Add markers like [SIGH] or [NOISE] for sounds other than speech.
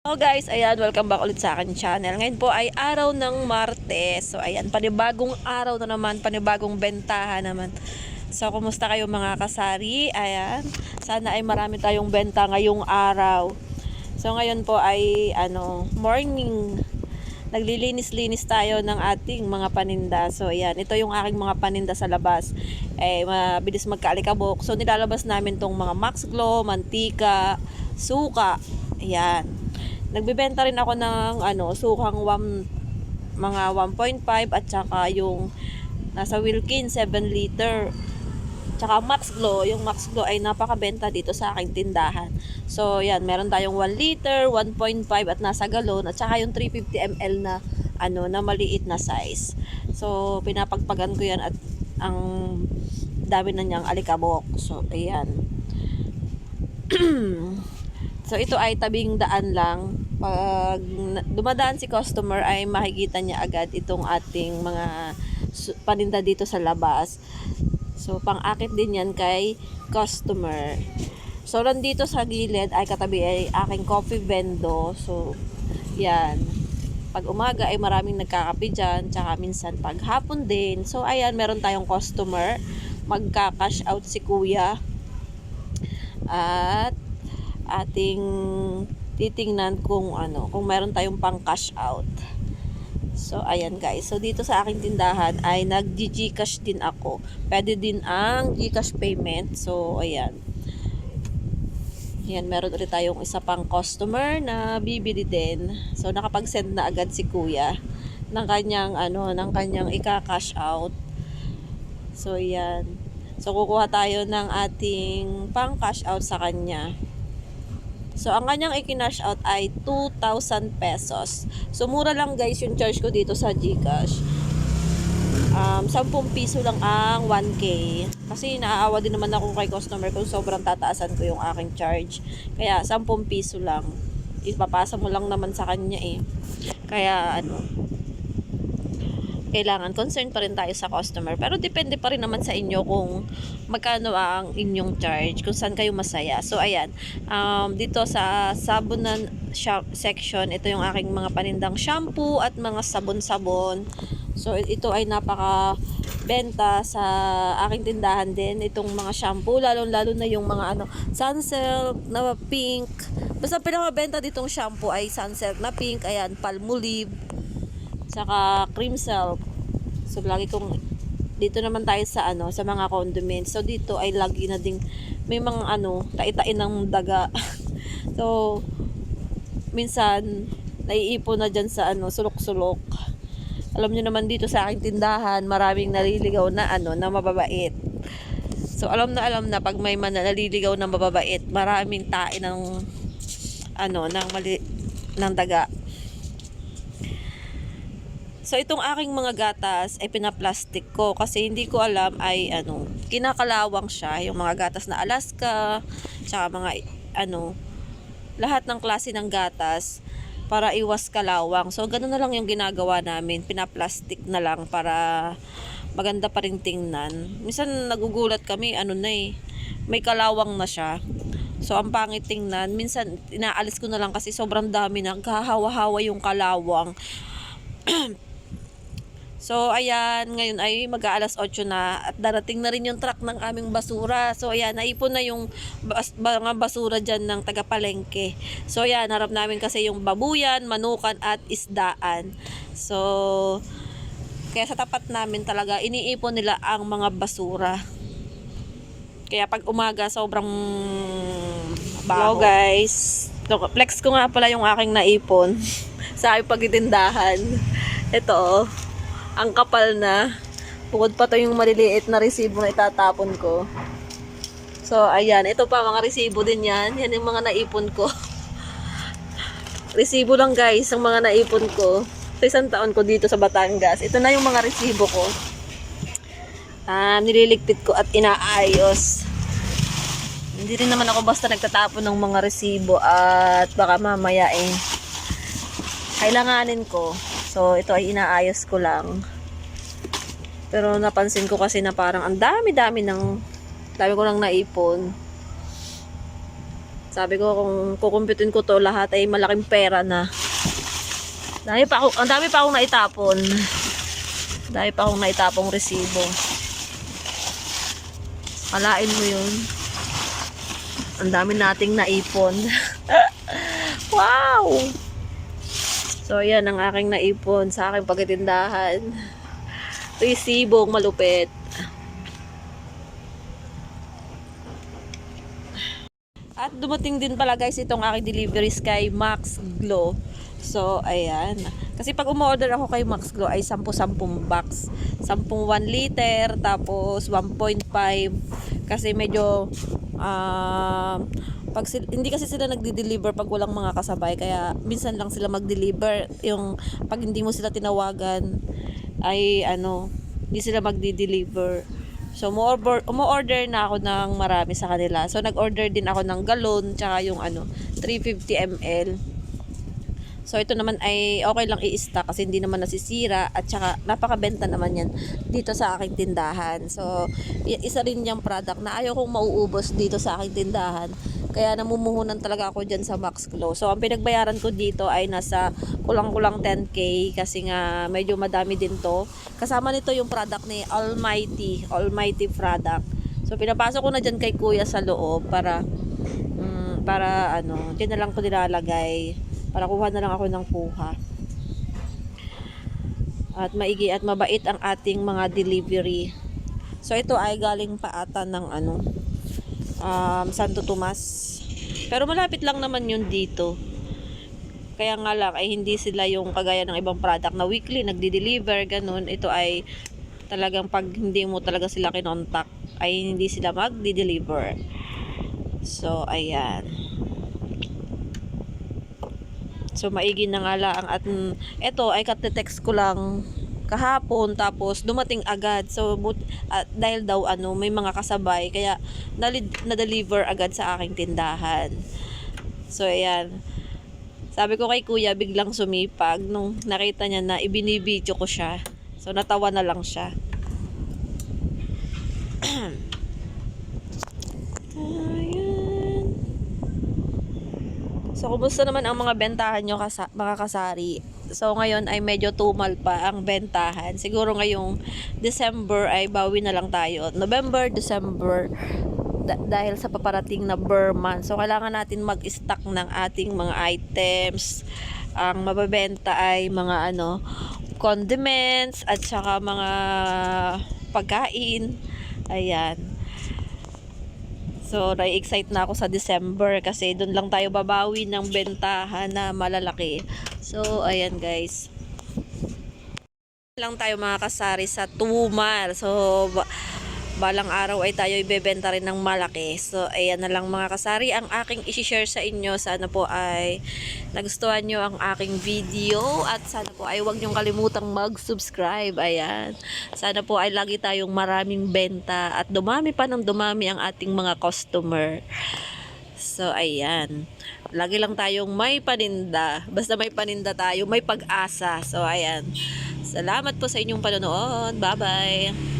Hello guys, ayan, welcome back ulit sa akin channel. Ngayon po ay araw ng Martes. So ayan, panibagong araw na naman, panibagong bentahan naman. So kumusta kayo mga kasari? Ayan, sana ay marami tayong benta ngayong araw. So ngayon po ay ano, morning. Naglilinis-linis tayo ng ating mga paninda. So ayan, ito yung aking mga paninda sa labas. Eh, mabilis magkaalikabok. So nilalabas namin tong mga Max Glow, mantika, suka. Ayan. Nagbebenta rin ako ng ano, sukang one, mga 1.5 at saka yung nasa Wilkin 7 liter. Tsaka Max Glow, yung Max Glow ay napakabenta dito sa aking tindahan. So, yan, meron tayong 1 liter, 1.5 at nasa galon at saka yung 350 ml na ano, na maliit na size. So, pinapagpagan ko yan at ang dami na niyang alikabok. So, ayan. [CLEARS THROAT] So ito ay tabing daan lang. Pag dumadaan si customer ay makikita niya agad itong ating mga paninda dito sa labas. So pang-akit din yan kay customer. So nandito sa gilid ay katabi ay aking coffee vendo. So yan. Pag umaga ay maraming nagkakape dyan. Tsaka minsan pag hapon din. So ayan, meron tayong customer. Magka-cash out si kuya. At ating titingnan kung ano, kung meron tayong pang cash out. So, ayan guys. So, dito sa aking tindahan ay nag-Gcash din ako. Pwede din ang Gcash payment. So, ayan. Yan, meron ulit tayong isa pang customer na bibili din. So, nakapag-send na agad si kuya ng kanyang, ano, ng kanyang ika-cash out. So, yan. So, kukuha tayo ng ating pang cash out sa kanya. So, ang kanyang i-cash out ay 2,000 pesos. So, mura lang guys yung charge ko dito sa Gcash. Um, 10 piso lang ang 1K. Kasi naaawa din naman ako kay customer kung sobrang tataasan ko yung aking charge. Kaya 10 piso lang. Ipapasa mo lang naman sa kanya eh. Kaya ano, kailangan concerned pa rin tayo sa customer. Pero depende pa rin naman sa inyo kung magkano ang inyong charge, kung saan kayo masaya. So, ayan. Um, dito sa sabunan section, ito yung aking mga panindang shampoo at mga sabon-sabon. So, ito ay napaka benta sa aking tindahan din itong mga shampoo lalo lalo na yung mga ano sunsilk na pink basta pinakabenta ditong shampoo ay sunsilk na pink ayan palmolive saka cream silk. So lagi kong dito naman tayo sa ano sa mga condiments. So dito ay lagi na ding may mga ano taitain ng daga. [LAUGHS] so minsan naiipon na diyan sa ano sulok-sulok. Alam niyo naman dito sa aking tindahan, maraming naliligaw na ano na mababait. So alam na alam na pag may man na naliligaw na mababait, maraming tae ng ano ng mali ng daga. So itong aking mga gatas ay pinaplastic ko kasi hindi ko alam ay ano, kinakalawang siya, yung mga gatas na Alaska, tsaka mga ano, lahat ng klase ng gatas para iwas kalawang. So ganun na lang yung ginagawa namin, pinaplastic na lang para maganda pa rin tingnan. Minsan nagugulat kami, ano na eh, may kalawang na siya. So, ang pangit tingnan, minsan inaalis ko na lang kasi sobrang dami na, kahawa-hawa yung kalawang. [CLEARS THROAT] So, ayan, ngayon ay mag-aalas 8 na at darating na rin yung truck ng aming basura. So, ayan, naipon na yung bas- mga basura dyan ng tagapalengke. So, ayan, harap namin kasi yung babuyan, manukan at isdaan. So, kaya sa tapat namin talaga, iniipon nila ang mga basura. Kaya pag umaga, sobrang baho. Hello guys. Ito, Flex ko nga pala yung aking naipon [LAUGHS] sa aking pagtitindahan. Ito oh ang kapal na. Bukod pa to yung maliliit na resibo na itatapon ko. So, ayan. Ito pa, mga resibo din yan. Yan yung mga naipon ko. [LAUGHS] resibo lang guys, ang mga naipon ko. Sa isang taon ko dito sa Batangas. Ito na yung mga resibo ko. Ah, nililigpit ko at inaayos. Hindi rin naman ako basta nagtatapon ng mga resibo at baka mamaya eh kailanganin ko. So, ito ay inaayos ko lang. Pero napansin ko kasi na parang ang dami-dami ng dami ko lang naipon. Sabi ko kung kukumpitin ko to lahat ay malaking pera na. Dami pa ako, ang dami pa akong naitapon. Dami pa akong naitapong resibo. Kalain mo yun. Ang dami nating naipon. [LAUGHS] wow! So, yan ang aking naipon sa aking pagtitindahan. Resibong malupit. At dumating din pala guys itong aking deliveries kay Max Glow. So, ayan. Kasi pag umorder ako kay Max Glow ay 10-10 box. 10 1 liter, tapos 1.5. Kasi medyo, ah, pag sil- hindi kasi sila nagdi-deliver pag walang mga kasabay. Kaya minsan lang sila mag-deliver. Yung pag hindi mo sila tinawagan, ay ano, hindi sila magdi-deliver. So, mo-order, mo-order na ako ng marami sa kanila. So, nag-order din ako ng galon, tsaka yung ano, 350 ml. So, ito naman ay okay lang i-stock kasi hindi naman nasisira at saka napakabenta naman yan dito sa aking tindahan. So, isa rin yung product na ayaw kong mauubos dito sa aking tindahan. Kaya namumuhunan talaga ako dyan sa Max Glow. So, ang pinagbayaran ko dito ay nasa kulang-kulang 10k kasi nga medyo madami din to. Kasama nito yung product ni Almighty, Almighty product. So, pinapasok ko na dyan kay kuya sa loob para mm, para ano, dyan na lang ko nilalagay para kuha na lang ako ng kuha. At maigi at mabait ang ating mga delivery. So ito ay galing pa ata ng ano um, Santo Tomas. Pero malapit lang naman yun dito. Kaya nga lang ay hindi sila yung kagaya ng ibang product na weekly nagdi-deliver ganun. Ito ay talagang pag hindi mo talaga sila kinontak ay hindi sila magdi-deliver. So ayan. So maigi na nga lang at mm, eto ay kate-text ko lang kahapon tapos dumating agad. So but, ah, dahil daw ano may mga kasabay kaya na-deliver agad sa aking tindahan. So ayan. Sabi ko kay kuya biglang sumipag nung nakita niya na ibinibidyo ko siya. So natawa na lang siya. [CLEARS THROAT] So, kumusta naman ang mga bentahan nyo, kasa- mga kasari? So, ngayon ay medyo tumal pa ang bentahan. Siguro ngayong December ay bawi na lang tayo. November, December, da- dahil sa paparating na Burr month. So, kailangan natin mag-stock ng ating mga items. Ang mababenta ay mga ano, condiments at saka mga pagkain. Ayan. So, na-excite na ako sa December kasi doon lang tayo babawi ng bentahan na malalaki. So, ayan guys. lang tayo mga kasari sa Tumal. So, ba- balang araw ay tayo ibebenta rin ng malaki. So, ayan na lang mga kasari ang aking isi-share sa inyo. Sana po ay nagustuhan nyo ang aking video at sana po ay huwag nyong kalimutang mag-subscribe. Ayan. Sana po ay lagi tayong maraming benta at dumami pa ng dumami ang ating mga customer. So, ayan. Lagi lang tayong may paninda. Basta may paninda tayo, may pag-asa. So, ayan. Salamat po sa inyong panonood. Bye-bye.